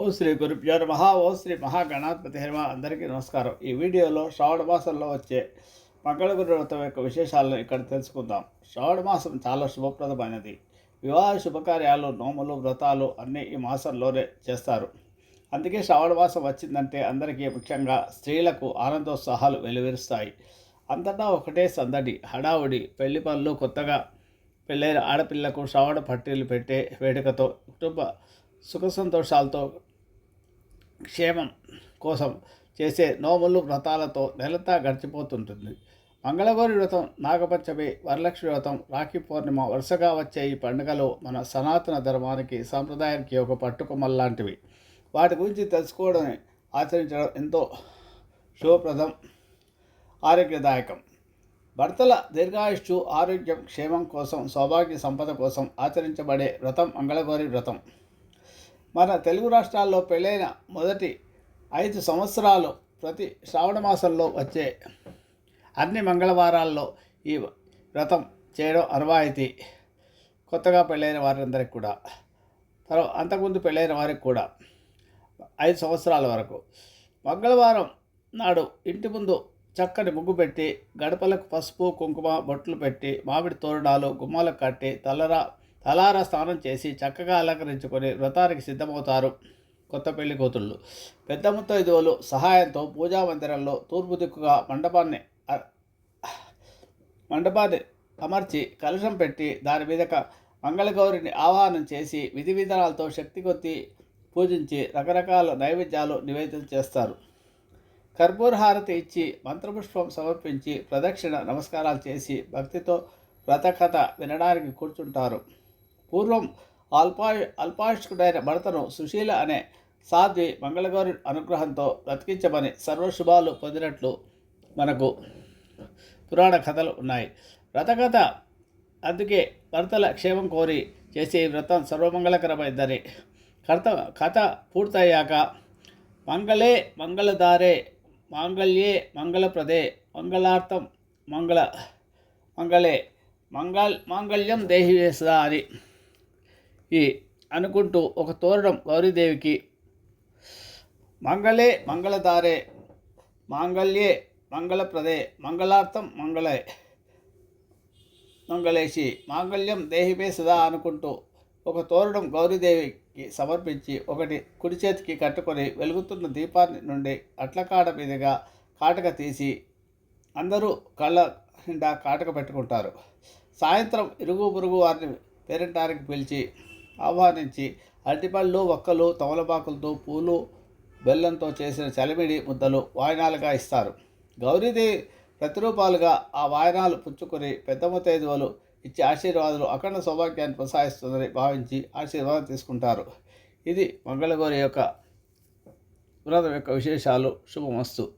ఓ శ్రీ గురుభ్యో నమ. ఓ శ్రీ మహాగణాధిపతి హరిమ. అందరికీ నమస్కారం. ఈ వీడియోలో శ్రావణ మాసంలో వచ్చే మంగళగురు వ్రతం యొక్క విశేషాలను ఇక్కడ తెలుసుకుందాం. శ్రావణ మాసం చాలా శుభప్రదమైనది. వివాహ శుభకార్యాలు నోములు వ్రతాలు అన్నీ ఈ మాసంలోనే చేస్తారు. అందుకే శ్రావణ మాసం వచ్చిందంటే అందరికీ ముఖ్యంగా స్త్రీలకు ఆనందోత్సాహాలు వెలువరుస్తాయి. అంతటా ఒకటే సందడి హడావుడి పెళ్ళి పనులు కొత్తగా పెళ్ళైన ఆడపిల్లకు శ్రావణ పట్టీలు పెట్టే వేడుకతో కుటుంబ సుఖ సంతోషాలతో క్షేమం కోసం చేసే నోములు వ్రతాలతో నెలంతా గడిచిపోతుంటుంది. మంగళగౌరి వ్రతం నాగపంచమి వరలక్ష్మి వ్రతం రాఖీ పౌర్ణిమ వరుసగా వచ్చే ఈ పండుగలు మన సనాతన ధర్మానికి సాంప్రదాయానికి ఒక పట్టుకొమ్మల్లాంటివి వాటి గురించి తెలుసుకోవడం ఆచరించడం ఎంతో శుభప్రదం ఆరోగ్యదాయకం. భర్తల దీర్ఘాయుష్యు ఆరోగ్యం క్షేమం కోసం సౌభాగ్య సంపద కోసం ఆచరించబడే వ్రతం మంగళగౌరి వ్రతం. మన తెలుగు రాష్ట్రాల్లో పెళ్ళైన మొదటి ఐదు సంవత్సరాలు ప్రతి శ్రావణ మాసంలో వచ్చే అన్ని మంగళవారాల్లో ఈ వ్రతం చేయడం అనువాయితీ కొత్తగా పెళ్ళైన వారందరికి కూడా. తర్వాత అంతకుముందు పెళ్ళైన వారికి కూడా ఐదు సంవత్సరాల వరకు. మంగళవారం నాడు ఇంటి ముందు చక్కని ముగ్గు పెట్టి గడపలకు పసుపు కుంకుమ బొట్లు పెట్టి మామిడి తోరణాలు గుమ్మాలకు కట్టి తలరా తలార స్నానం చేసి చక్కగా అలంకరించుకొని వ్రతానికి సిద్ధమవుతారు కొత్త పెళ్ళి కూతుళ్ళు. పెద్ద ముత్తైదువులు సహాయంతో పూజా మందిరంలో తూర్పు దిక్కుగా మండపాన్ని మండపాన్ని అమర్చి కలశం పెట్టి దాని మీదక మంగళగౌరిని ఆవాహనం చేసి విధి విధానాలతో శక్తి కొద్ది పూజించి రకరకాల నైవేద్యాలు నివేదన చేస్తారు. కర్పూర హారతి ఇచ్చి మంత్రపుష్పం సమర్పించి ప్రదక్షిణ నమస్కారాలు చేసి భక్తితో వ్రతకథ వినడానికి కూర్చుంటారు. పూర్వం అల్పా అల్పాయుష్కుడైన భర్తను సుశీల అనే సాధ్వి మంగళగౌరి అనుగ్రహంతో బ్రతికించమని సర్వశుభాలు పొందినట్లు మనకు పురాణ కథలు ఉన్నాయి. వ్రతకథ అందుకే భర్తల క్షేమం కోరి చేసే వ్రతం సర్వమంగళకరమైందని కర్త కథ పూర్తయ్యాక మంగళే మంగళదారే మాంగళ్యే మంగళప్రదే మంగళార్థం మంగళ మంగళే మంగళ మాంగళ్యం దేహి వేసదా అని ఈ అనుకుంటూ ఒక తోరణం గౌరీదేవికి మంగళే మంగళదారే మాంగళ్యే మంగళప్రదే మంగళార్థం మంగళే మంగళేసి మాంగళ్యం దేహిమే సదా అనుకుంటూ ఒక తోరణం గౌరీదేవికి సమర్పించి ఒకటి కుడి చేతికి కట్టుకొని వెలుగుతున్న దీపాన్ని నుండి అట్లకాడ మీదుగా కాటక తీసి అందరూ కళ్ళ నిండా కాటక పెట్టుకుంటారు. సాయంత్రం ఇరుగు పొరుగు వారిని పేరెంటారికి పిలిచి ఆహ్వానించి అరటిపళ్ళు ఒక్కలు తమలపాకులతో పూలు బెల్లంతో చేసిన చలిమిడి ముద్దలు వాయనాలుగా ఇస్తారు. గౌరీదేవి ప్రతిరూపాలుగా ఆ వాయనాలు పుచ్చుకొని పెద్ద ముత్తైదువులు ఇచ్చే ఆశీర్వాదాలు అఖండ సౌభాగ్యాన్ని ప్రసాదిస్తుందని భావించి ఆశీర్వాదం తీసుకుంటారు. ఇది మంగళగౌరి యొక్క వ్రతం యొక్క విశేషాలు. శుభమస్తు.